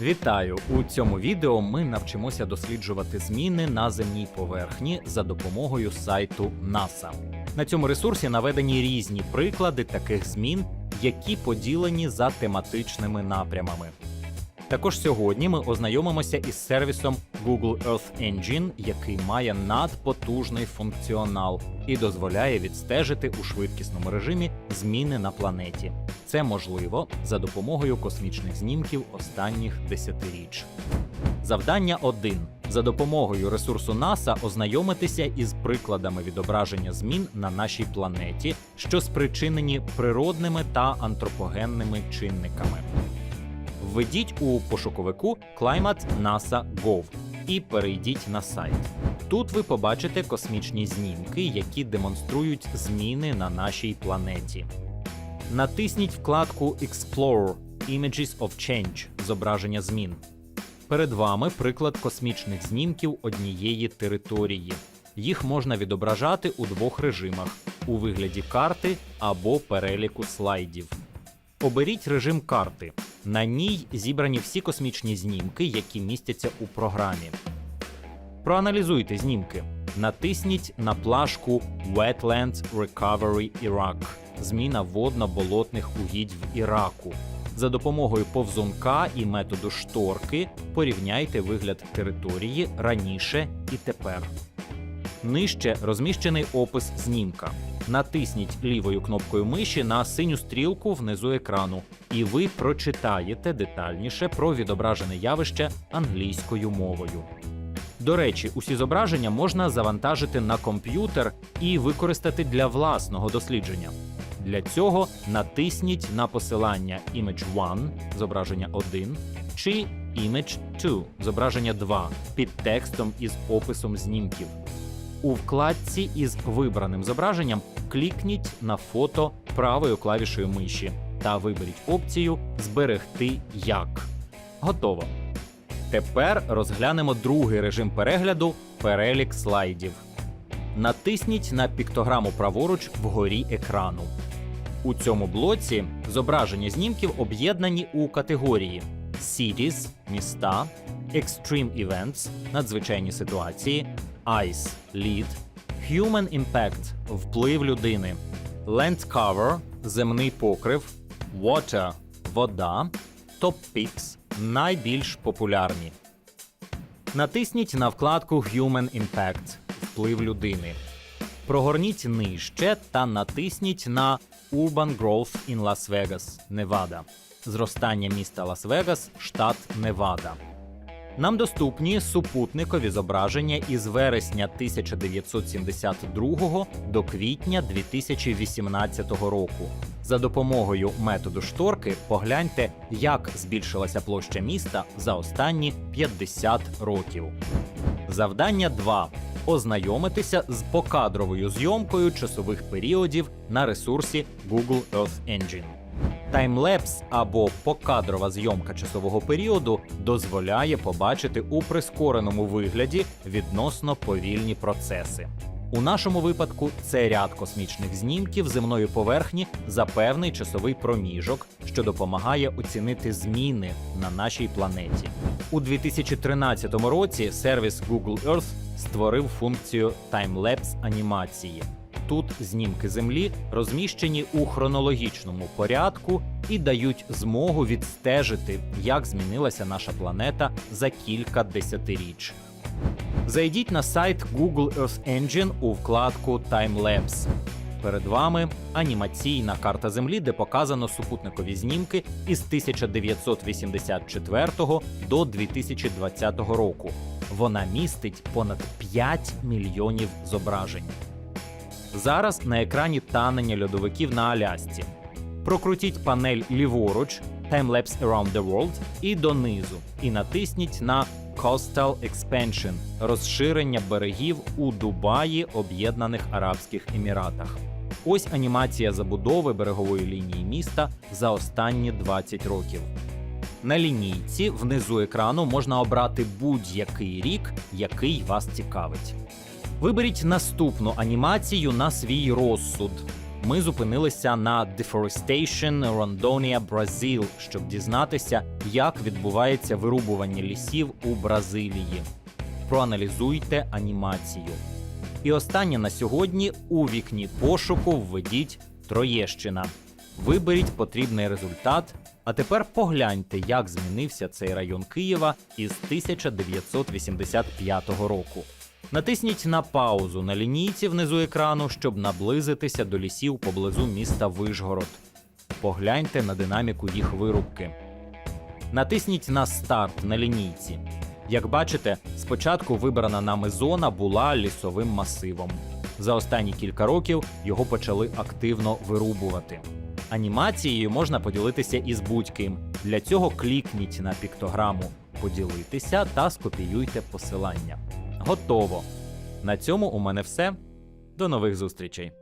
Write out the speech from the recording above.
Вітаю! У цьому відео ми навчимося досліджувати зміни на земній поверхні за допомогою сайту NASA. На цьому ресурсі наведені різні приклади таких змін, які поділені за тематичними напрямами. Також сьогодні ми ознайомимося із сервісом Google Earth Engine, який має надпотужний функціонал і дозволяє відстежити у швидкісному режимі зміни на планеті. Це можливо за допомогою космічних знімків останніх десятиріч. Завдання 1. За допомогою ресурсу НАСА ознайомитися із прикладами відображення змін на нашій планеті, що спричинені природними та антропогенними чинниками. Введіть у пошуковику Climate NASA Gov і перейдіть на сайт. Тут ви побачите космічні знімки, які демонструють зміни на нашій планеті. Натисніть вкладку Explore Images of Change зображення змін. Перед вами приклад космічних знімків однієї території. Їх можна відображати у двох режимах у вигляді карти або переліку слайдів. Оберіть режим карти. На ній зібрані всі космічні знімки, які містяться у програмі. Проаналізуйте знімки. Натисніть на плашку Wetlands Recovery Iraq зміна водно-болотних угідь в Іраку. За допомогою повзунка і методу шторки порівняйте вигляд території раніше і тепер. Нижче розміщений опис знімка. Натисніть лівою кнопкою миші на синю стрілку внизу екрану, і ви прочитаєте детальніше про відображене явище англійською мовою. До речі, усі зображення можна завантажити на комп'ютер і використати для власного дослідження. Для цього натисніть на посилання Image 1 зображення 1 чи Image 2 зображення 2 під текстом із описом знімків. У вкладці із вибраним зображенням клікніть на фото правою клавішею миші та виберіть опцію Зберегти як. Готово. Тепер розглянемо другий режим перегляду перелік слайдів. Натисніть на піктограму праворуч вгорі екрану. У цьому блоці зображення знімків об'єднані у категорії Cities – міста, Extreme Events – надзвичайні ситуації, Ice – лід, Human Impact – вплив людини, Land Cover – земний покрив, Water – вода, Top Picks – найбільш популярні. Натисніть на вкладку Human Impact – вплив людини. Прогорніть нижче та натисніть на Urban Growth in Las Vegas, Невада. Зростання міста Лас-Вегас, штат Невада. Нам доступні супутникові зображення із вересня 1972 до квітня 2018 року. За допомогою методу шторки погляньте, як збільшилася площа міста за останні 50 років. Завдання 2. Ознайомитися з покадровою зйомкою часових періодів на ресурсі Google Earth Engine. Таймлепс або покадрова зйомка часового періоду дозволяє побачити у прискореному вигляді відносно повільні процеси. У нашому випадку це ряд космічних знімків земної поверхні за певний часовий проміжок, що допомагає оцінити зміни на нашій планеті. У 2013 році сервіс Google Earth створив функцію таймлепс анімації. Тут знімки землі розміщені у хронологічному порядку і дають змогу відстежити, як змінилася наша планета за кілька десятиріч. Зайдіть на сайт Google Earth Engine у вкладку Timelapse. Перед вами анімаційна карта Землі, де показано супутникові знімки із 1984 до 2020 року. Вона містить понад 5 мільйонів зображень. Зараз на екрані танення льодовиків на Алясці. Прокрутіть панель ліворуч Timelapse Around the World і донизу, і натисніть на Coastal Expansion розширення берегів у Дубаї Об'єднаних Арабських Еміратах. Ось анімація забудови берегової лінії міста за останні 20 років. На лінійці внизу екрану можна обрати будь-який рік, який вас цікавить. Виберіть наступну анімацію на свій розсуд. ми зупинилися на Deforestation Rondonia Brazil, щоб дізнатися, як відбувається вирубування лісів у Бразилії. Проаналізуйте анімацію. І останнє на сьогодні у вікні пошуку введіть Троєщина. Виберіть потрібний результат. А тепер погляньте, як змінився цей район Києва із 1985 року. Натисніть на паузу на лінійці внизу екрану, щоб наблизитися до лісів поблизу міста Вишгород. Погляньте на динаміку їх вирубки. Натисніть на старт на лінійці. Як бачите, спочатку вибрана нами зона була лісовим масивом. За останні кілька років його почали активно вирубувати. Анімацією можна поділитися із будь-ким. Для цього клікніть на піктограму Поділитися та скопіюйте посилання. Готово. На цьому у мене все. До нових зустрічей.